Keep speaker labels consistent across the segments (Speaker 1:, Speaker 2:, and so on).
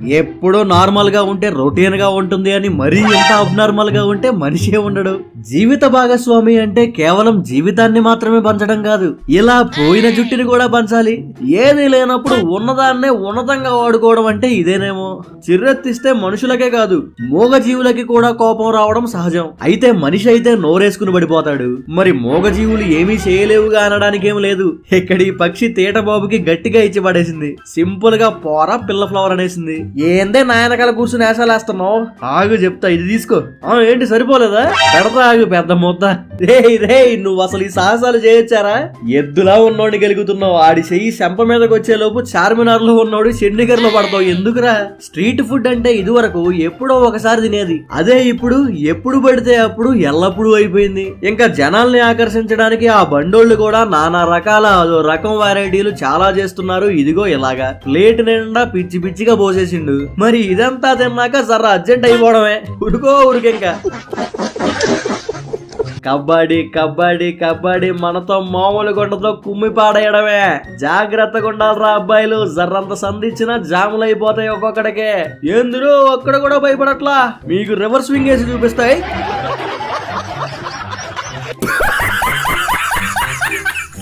Speaker 1: ఎప్పుడో నార్మల్గా ఉంటే రొటీన్గా ఉంటుంది అని మరీ ఎంత అబ్నార్మల్గా ఉంటే మనిషే ఉండడు. జీవిత భాగస్వామి అంటే కేవలం జీవితాన్ని మాత్రమే పంచడం కాదు ఇలా పోయిన జుట్టుని కూడా పంచాలి. ఏది లేనప్పుడు ఉన్నదాన్నే ఉన్నతంగా వాడుకోవడం అంటే ఇదేనేమో. చిర్రెత్తిస్తే మనుషులకే కాదు మోగ జీవులకి కూడా కోపం రావడం సహజం. అయితే మనిషి అయితే నోరేసుకుని పడిపోతాడు. మరి మోగ జీవులు ఏమీ చేయలేవుగా అనడానికి ఏం లేదు. ఇక్కడ ఈ పక్షి తేటబాబుకి గట్టిగా ఇచ్చి పడేసింది. సింపుల్గా పోరా పిల్ల ఫ్లవర్ అనేసింది. ఏందే నాయనకాల కూర్చుని వేసాలేస్తున్నావు ఆగు చెప్తా ఇది తీసుకో. ఆ ఏంటి సరిపోలేదా? పెడతా ఆగు పెద్ద మొత్త రే రే నువ్వు అసలు ఈ సాహసాలు చేయొచ్చారా? ఎద్దులా ఉన్నోడిని గెలుగుతున్నావు. ఆడి చెయ్యి శంప మీదకి వచ్చే లోపు చార్మినార్లో ఉన్నోడు చండీగఢ్లో పడతావు. ఎందుకురా? స్ట్రీట్ ఫుడ్ అంటే ఇదివరకు ఎప్పుడో ఒకసారి తినేది. అదే ఇప్పుడు ఎప్పుడు పడితే అప్పుడు ఎల్లప్పుడూ అయిపోయింది. ఇంకా జనాల్ని ఆకర్షించడానికి ఆ బండోళ్ళు కూడా నానా రకాల రకం వెరైటీలు చాలా చేస్తున్నారు. ఇదిగో ఇలాగా. ప్లేట్ నిండా పిచ్చి పిచ్చిగా చేసిండు. మరి ఇదంతా తిన్నాక జర అర్జెంట్ అయిపోవడమే. ఉడుకో ఉడికింకా కబడ్డీ కబడ్డీ కబడ్డీ మనతో మామూలు గుండతో కుమ్మి పాడేయడమే. జాగ్రత్తగా ఉండాలిరా అబ్బాయిలు. జర్రంత సంధించిన జాములు అయిపోతాయి ఒక్కొక్కడికే. ఎందులో ఒక్కడ కూడా భయపడట్లా? మీకు రివర్స్ స్వింగ్ వేసి చూపిస్తాయి.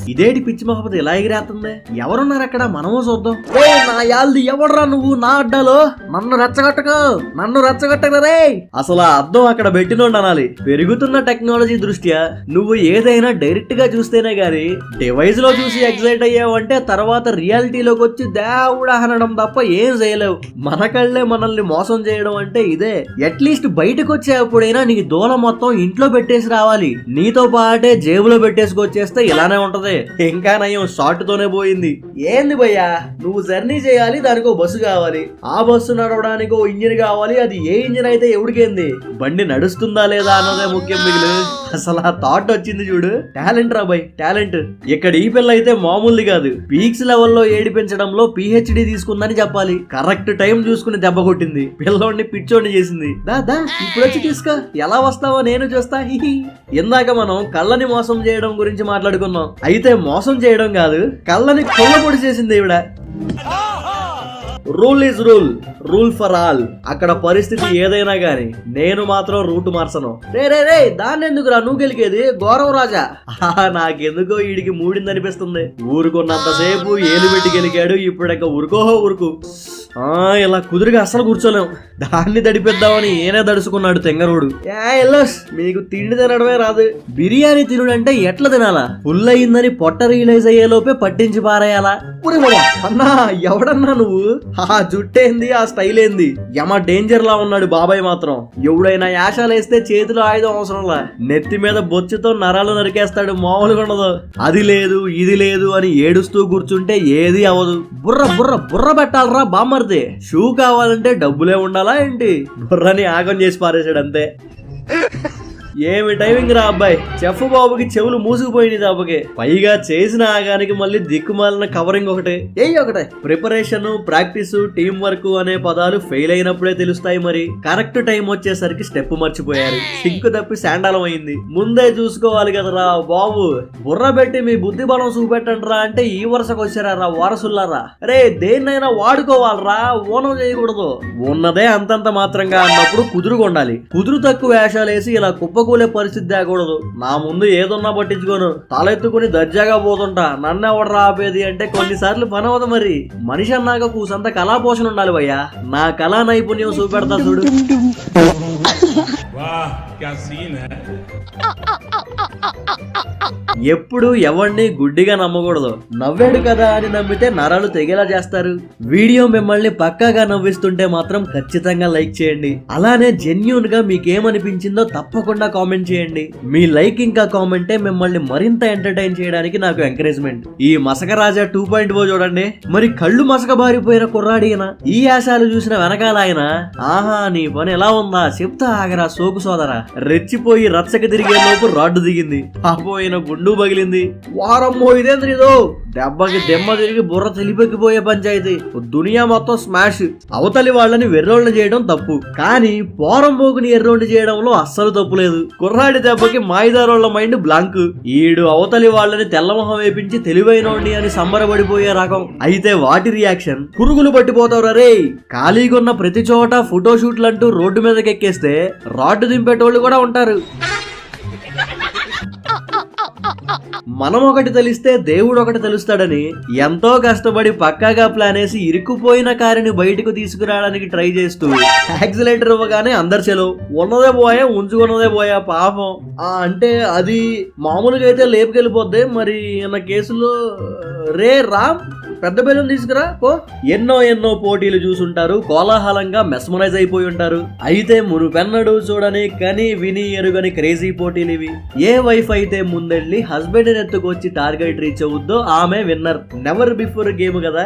Speaker 1: ఇదేటి పిచ్చి మొహమ్మద్ ఇలా ఎగిరేస్తుంది? ఎవరున్నారు అక్కడ మనము చూద్దాం. ఏ నా యాల్ది ఎవడరా నువ్వు? నా అడ్డాలో? నన్ను రెచ్చగొట్టకు. నన్ను రెచ్చగట్టకరే అసలు ఆ అద్దం అక్కడ పెట్టినోండి అనాలి. పెరుగుతున్న టెక్నాలజీ దృష్ట్యా నువ్వు ఏదైనా డైరెక్ట్గా చూస్తేనే గాని డివైస్లో చూసి ఎగ్జైట్ అయ్యావంటే తర్వాత రియాలిటీలోకి వచ్చి దేవుడా అనడం తప్ప ఏం చేయలేవు. మన కళ్ళే మనల్ని మోసం చేయడం అంటే ఇదే. అట్లీస్ట్ బయటకు వచ్చేప్పుడైనా నీకు దూల మొత్తం ఇంట్లో పెట్టేసి రావాలి. నీతో పాటే జేబులో పెట్టేసుకొచ్చేస్తే ఇలానే ఉంటది. ఇంకా నయం షార్ట్ తోనే పోయింది. ఏంది భయ్యా? నువ్వు జర్నీ చేయాలి దానికి ఓ బస్సు కావాలి. ఆ బస్సు నడవడానికి ఓ ఇంజిన్ కావాలి అది ఏ ఇంజిన్ అయితే ఎవడికేంది? బండి నడుస్తుందా లేదా అన్నదే ముఖ్యం మిగిలి. అసలు ఆ థాట్ వచ్చింది చూడు. టాలెంట్ రా బాయ్ టాలెంట్ ఇక్కడ ఈ పిల్ల అయితే మామూలుది కాదు. పీక్స్ లెవెల్లో ఏడిపించడంలో పిహెచ్డి తీసుకుందని చెప్పాలి. కరెక్ట్ టైం చూసుకుని దెబ్బ కొట్టింది. పిల్లోడిని పిచ్చోడిని చేసింది. దా దా ఇప్పుడు వచ్చి తీసుకో. ఎలా వస్తావో నేను చూస్తా. ఇందాక మనం కళ్ళని మోసం చేయడం గురించి మాట్లాడుకున్నాం. అయితే మోసం చేయడం కాదు కళ్ళని కొల్లపొడి చేసింది ఈవిడ. Rule is rule rule for all. అక్కడ పరిస్థితి ఏదైనా గాని నేను మాత్రం రూట్ మార్చను. రే రే రే దాన్ని ఎందుకురా నువ్వు గెలికేది? గౌరవ రాజా. ఆహా, నాకెందుకో వీడికి మూడింది అనిపిస్తుంది ఊరుకున్నంతసేపు ఏలు పెట్టి గెలికాడు ఇప్పుడు ఇంకా ఊరుకోహో ఊరుకు. ఇలా కుదురుగా అస్సలు కూర్చోలేం. దాన్ని దడిపిద్దామని ఏనే దడుచుకున్నాడు తెంగరోడు. ఎల్లోస్ మీకు తిండి తినడమే రాదు. బిర్యానీ తినుడంటే ఎట్లా తినాలా? ఫుల్ అయిందని పొట్ట రియలైజ్ అయ్యే లోపే పట్టించి పారేయాలా? అన్నా ఎవడన్నా నువ్వు? ఆ జుట్టేంది ఆ స్టైల్ ఏంది యమ డేంజర్ లా ఉన్నాడు బాబాయ్ మాత్రం. ఎవడైనా యాషాలేస్తే చేతిలో ఆయుధం అవసరంలా? నెత్తి మీద బొచ్చుతో నరాలు నరికేస్తాడు మామూలుగా ఉండదు. అది లేదు ఇది లేదు అని ఏడుస్తూ కూర్చుంటే ఏది అవ్వదు బుర్ర బుర్ర బుర్ర పెట్టాలరా బామ్మర్ది షూ కావాలంటే డబ్బులే ఉండాలా ఏంటి? బుర్రని ఆగం చేసి పారేశాడు అంతే. ఏమి టైమింగ్ రా అబ్బాయి? చెఫ్ బాబుకి చెవులు మూసుకుపోయింది దెబ్బకి పైగా చేసిన ఆగానికి మళ్ళీ దిక్కుమాలిన కవరింగ్ ఒకటే. ఏ ఒకటే. ప్రిపరేషన్ ప్రాక్టీస్ టీం వర్క్ అనే పదాలు ఫెయిల్ అయినప్పుడే తెలుస్తాయి మరి. కరెక్ట్ టైం వచ్చేసరికి స్టెప్ మర్చిపోయారు. సింకు తప్పి శాండాలం అయింది. ముందే చూసుకోవాలి కదరా బాబు. బుర్ర పెట్టి మీ బుద్ధి బలం చూపెట్టండి రా అంటే ఈ వరుసకు వచ్చారా రా వారసుల్లారా? రే దేన్నైనా వాడుకోవాలరా. ఓనం చేయకూడదు. ఉన్నదే అంతంత మాత్రంగా అన్నప్పుడు కుదురుగా ఉండాలి కుదురు తక్కువ వేషాలు వేసి ఇలా కుప్పకూలే పరిస్థితి తేకూడదు. నా ముందు ఏదున్నా పట్టించుకోను. తలెత్తుకుని దర్జాగా పోతుంటా. నన్ను ఎవడరా ఆపేది అంటే కొన్నిసార్లు పని అవదు మరి. మనిషి అన్నాక కూసంత కళా పోషణ ఉండాలి భయ్యా. నా కళా నైపుణ్యం చూపెడతా చూడు. ఎప్పుడు ఎవరిని గుడ్డిగా నమ్మకూడదు. నవ్వాడు కదా అని నమ్మితే నరాలు తెగేలా చేస్తారు. వీడియో మిమ్మల్ని పక్కాగా నవ్విస్తుంటే మాత్రం ఖచ్చితంగా లైక్ చేయండి. అలానే జెన్యున్గా మీకేమనిపించిందో తప్పకుండా కామెంట్ చేయండి. మీ లైక్ ఇంకా కామెంటే మిమ్మల్ని మరింత ఎంటర్టైన్ చేయడానికి నాకు ఎంకరేజ్మెంట్. ఈ మసకరాజా టూ పాయింట్ ఓ చూడండి. మరి కళ్ళు మసక బారిపోయిన కుర్రాడియన ఈ ఆశాలు చూసిన వెనకాల ఆయన ఆహా నీ పని ఎలా ఉందా? చెప్తా ఆగరా సోకు సోదరా. రెచ్చిపోయి రచ్చక తిరిగే లోపు రాడ్డు దిగింది. పాపోయిన గుండు పగిలింది. వారమ్మో ఇదేంద్రిదో దెబ్బకి దెమ్మ తిరిగి బుర్ర తెలిపెక్కిపోయే పంచాయతీ. దునియా మొత్తం స్మాష్ అవతలి వాళ్ళని వెర్రోళ్ళు చేయడం తప్పు. కానీ పోరం పోకుని ఎర్రోండి చేయడంలో అస్సలు తప్పు లేదు. కుర్రాడి దెబ్బకి మాయిదారోళ్ళ మైండ్ బ్లాంక్ ఈడు అవతలి వాళ్ళని తెల్లమొహం వేపించి తెలివైనోడిని అని సంబరపడిపోయే రకం. అయితే వాటి రియాక్షన్ పురుగులు పట్టిపోతావు రే. ఖాళీగా ఉన్న ప్రతి చోట ఫోటోషూట్లు అంటూ రోడ్డు మీదకి ఎక్కేస్తే రాడ్డు దింపేటోళ్ళు కూడా ఉంటారు. మనం ఒకటి తెలిస్తే దేవుడు ఒకటి తెలుస్తాడని ఎంతో కష్టపడి పక్కాగా ప్లాన్ వేసి ఇరుక్కుపోయిన కారుని బయటకు తీసుకురావడానికి ట్రై చేస్తూ యాక్సిలేటర్ ఇవ్వగానే అందరు చెలో ఉన్నదే పోయా ఉంచుకున్నదే పోయా పాపం. అంటే అది మామూలుగా అయితే లేపుకెళ్ళిపోద్ది మరి నా కేసులో రే రామ్ పెద్ద బెలూన్ తీసుకురా పో. ఎన్నో ఎన్నో పోటీలు చూసుంటారు కోలాహలంగా మెస్మరైజ్ అయిపోయి ఉంటారు. అయితే మునుపెన్నడు చూడని కని విని ఎరుగని క్రేజీ పోటీలు ఇవి. ఏ వైఫ్ అయితే ముందెళ్ళి హస్బెండ్ ఎత్తుకొచ్చి టార్గెట్ రీచ్ అవుద్దో ఆమె విన్నర్. నెవర్ బిఫోర్ గేమ్ కదా.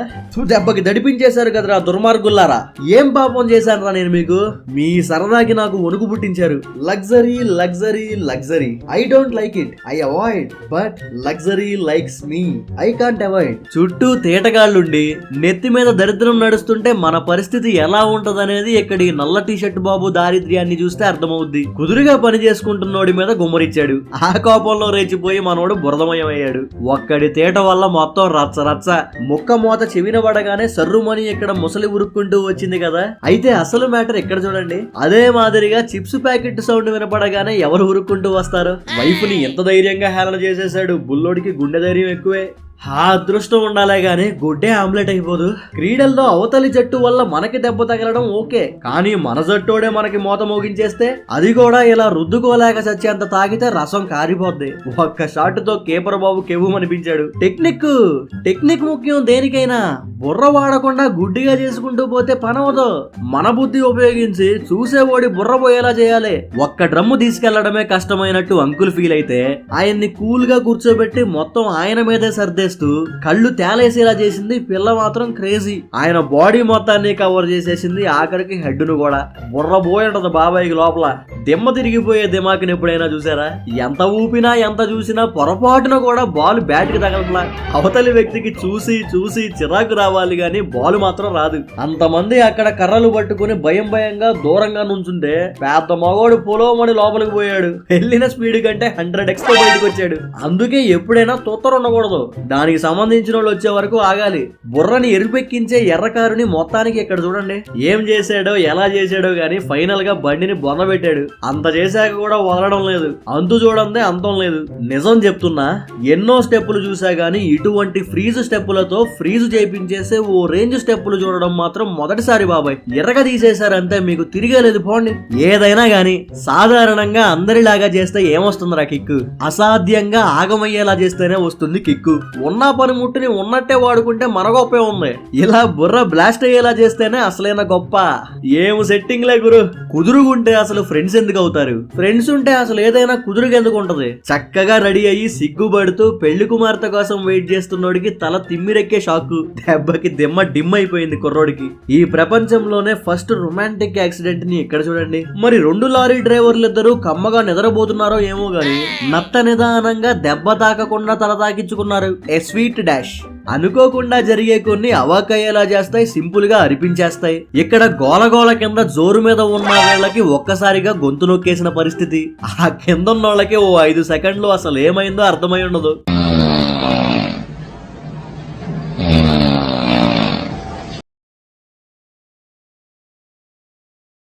Speaker 1: దెబ్బకి దడిపించేశారు కదరా దుర్మార్గుల్లారా. ఏం పాపం చేశానురా నేను మీకు? మీ సరదాకి నాకు వణుకు పుట్టించారు. Luxury luxury luxury I don't like it I avoid but luxury likes me I can't avoid చుట్టూ వేటగాళ్ళుండి నెత్తి మీద దరిద్రం నడుస్తుంటే మన పరిస్థితి ఎలా ఉంటదనేది ఇక్కడి నల్ల టీషర్ట్ బాబు దారిద్ర్యాన్ని చూస్తే అర్థమవుద్ది. కుదురుగా పని చేసుకుంటున్నోడి మీద గుమ్మరిచ్చాడు. ఆ కోపంలో రేచిపోయి మనోడు బురదమయమయ్యాడు. ఒక్కడి తేట వల్ల మొత్తం రచ్చ రచ్చ. ముక్క మోత చెవిన పడగానే సర్రుమని ఇక్కడ ముసలి ఉరుక్కుంటూ వచ్చింది కదా. అయితే అసలు మ్యాటర్ ఇక్కడ చూడండి? అదే మాదిరిగా చిప్స్ ప్యాకెట్ సౌండ్ వినపడగానే ఎవరు ఉరుక్కుంటూ వస్తారు? వైఫ్ని ఎంత ధైర్యంగా హేళన చేసేశాడు? బుల్లోడికి గుండె ధైర్యం ఎక్కువే. ఆ అదృష్టం ఉండాలే గాని గుడ్డే ఆమ్లెట్ అయిపోదు. క్రీడల్లో అవతలి జట్టు వల్ల మనకి దెబ్బ తగలడం ఓకే. కానీ మన జట్టోడే మనకి మోత మోగించేస్తే అది కూడా ఇలా రుద్దుకోలేక చచ్చేంత తాగితే రసం కారిపోద్ది. ఒక్క షాట్తో కేపర్ బాబు కెవ్వుమనిపించాడు. టెక్నిక్ టెక్నిక్ ముఖ్యం దేనికైనా? బుర్ర వాడకుండా గుడ్డిగా చేసుకుంటూ పోతే పనవదు. మన బుద్ధి ఉపయోగించి చూసేవాడి బుర్ర పోయేలా చేయాలి. ఒక్క డ్రమ్ము తీసుకెళ్ళడమే కష్టమైనట్టు అంకుల్ ఫీల్ అయితే ఆయన్ని కూల్గా కూర్చోబెట్టి మొత్తం ఆయన మీదే సర్దేస్తూ కళ్ళు తేలేసేలా చేసింది పిల్ల మాత్రం క్రేజీ. ఆయన బాడీ మొత్తాన్ని కవర్ చేసేసింది ఆఖరికి హెడ్ను కూడా. బుర్ర పోయింటది బాబాయ్కి లోపల. దిమ్మ తిరిగిపోయే దిమాకిని ఎప్పుడైనా చూసారా? ఎంత ఊపినా ఎంత చూసినా పొరపాటున కూడా బాల్ బ్యాట్కి తగలట్లా. అవతలి వ్యక్తికి చూసి చూసి చిరాకు రావాలి గాని బాల్ మాత్రం రాదు. అంతమంది అక్కడ కర్రలు పట్టుకుని భయం భయంగా దూరంగా నుంచుంటే పెద్ద మగోడు పొలోమని లోపలికి పోయాడు. వెళ్ళిన స్పీడ్ కంటే హండ్రెడ్ ఎక్స్ బయటకు వచ్చాడు అందుకే ఎప్పుడైనా తొత్తర ఉండకూడదు దానికి సంబంధించిన వాళ్ళు వచ్చే వరకు ఆగాలి. బుర్రని ఎరుపెక్కించే ఎర్రకారుని మొత్తానికి ఇక్కడ చూడండి. ఏం చేశాడో ఎలా చేశాడో గాని ఫైనల్గా బండిని బొందబెట్టాడు అంత చేశాక కూడా వదలడం లేదు. అంతు చూడందే అంతం లేదు. నిజం చెప్తున్నా ఎన్నో స్టెప్పులు చూసా గానీ ఇటువంటి ఫ్రీజ్ స్టెప్పులతో ఫ్రీజ్ చేపించేసే ఓ రేంజ్ స్టెప్పులు చూడడం మాత్రం మొదటిసారి బాబాయ్. ఎర్రగా తీసేశారంటే మీకు తిరిగేలేదు పోండి. ఏదైనా గాని సాధారణంగా అందరిలాగా చేస్తే ఏమొస్తుందిరా కిక్కు? అసాధ్యంగా ఆగమయ్యేలా చేస్తేనే వస్తుంది కిక్కు. ఉన్న పనిముట్టుని ఉన్నట్టే వాడుకుంటే మన గొప్పే ఉంది. ఇలా బుర్ర బ్లాస్ట్ అయ్యేలా చేస్తేనే అసలైన గొప్ప. ఏం సెట్టింగ్ లే గురు. కుదురుగుంటే అసలు ఫ్రెండ్స్ ఎందుకు అవుతారు? ఫ్రెండ్స్ ఉంటే అసలు ఏదైనా కుదురుగా ఎందుకు ఉంటది? చక్కగా రెడీ అయ్యి సిగ్గుపడుతూ పెళ్ళి కుమార్తె కోసం వెయిట్ చేస్తున్నోడికి తల తిమ్మిరెక్కే షాక్ దెబ్బకి దిమ్మ డిమ్ అయిపోయింది కుర్రోడికి. ఈ ప్రపంచంలోనే ఫస్ట్ రొమాంటిక్ యాక్సిడెంట్ని ఇక్కడ చూడండి. మరి రెండు లారీ డ్రైవర్లు ఇద్దరు కమ్మగా నిద్రపోతున్నారో ఏమో గాని నత్త నిదానంగా దెబ్బ తాకకుండా తల తాకించుకున్నారు ఏ స్వీట్ డాష్. అనుకోకుండా జరిగే కొన్ని అవాకయ్యేలా చేస్తాయి సింపుల్గా అరిపించేస్తాయి. ఇక్కడ గోలగోల కింద జోరు మీద ఉన్న వాళ్ళకి ఒక్కసారిగా గొంతు నొక్కేసిన పరిస్థితి. ఆ కింద ఉన్న వాళ్ళకి ఓ ఐదు సెకండ్లు అసలు ఏమైందో అర్థమై ఉండదు.